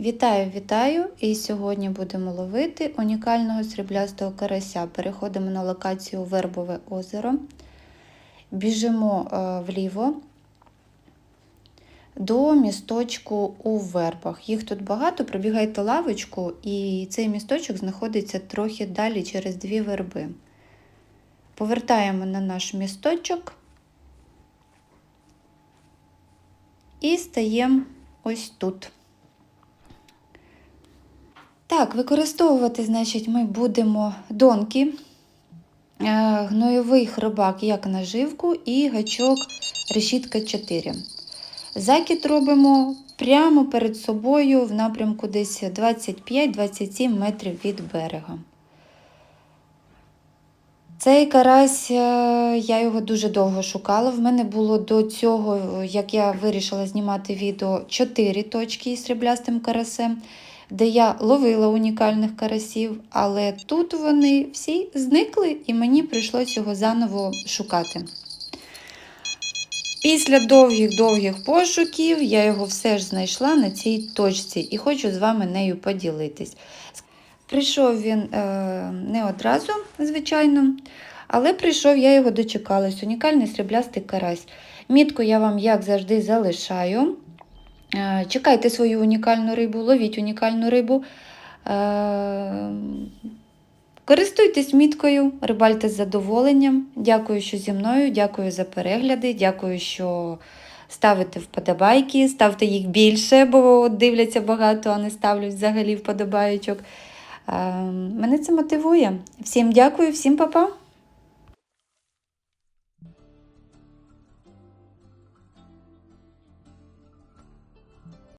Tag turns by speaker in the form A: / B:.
A: Вітаю, вітаю! І сьогодні будемо ловити унікального сріблястого карася. Переходимо на локацію Вербове озеро. Біжимо е, вліво до місточку у вербах. Їх тут багато, пробігайте лавочку, і цей місточок знаходиться трохи далі через дві верби. Повертаємо на наш місточок і стаємо ось тут. Так, використовувати, значить, ми будемо донки, е, гнойовий хробак як наживку і гачок решітка 4. Закид робимо прямо перед собою в напрямку десь 25-27 метрів від берега. Цей карась, е, я його дуже довго шукала. В мене було до цього, як я вирішила знімати відео, 4 точки із сріблястим карасем де я ловила унікальних карасів, але тут вони всі зникли і мені прийшлось його заново шукати. Після довгих-довгих пошуків я його все ж знайшла на цій точці і хочу з вами нею поділитись. Прийшов він е, не одразу, звичайно, але прийшов, я його дочекалась. Унікальний сріблястий карась. Мітку я вам, як завжди, залишаю. Е, Чекайте свою унікальну рибу, ловіть унікальну рибу. Е, Користуйтесь міткою, рибальте з задоволенням. Дякую, що зі мною, дякую за перегляди, дякую, що ставите вподобайки, ставте їх більше, бо дивляться багато, а не ставлять взагалі вподобайочок. Е, Мене це мотивує. Всім дякую, всім па-па!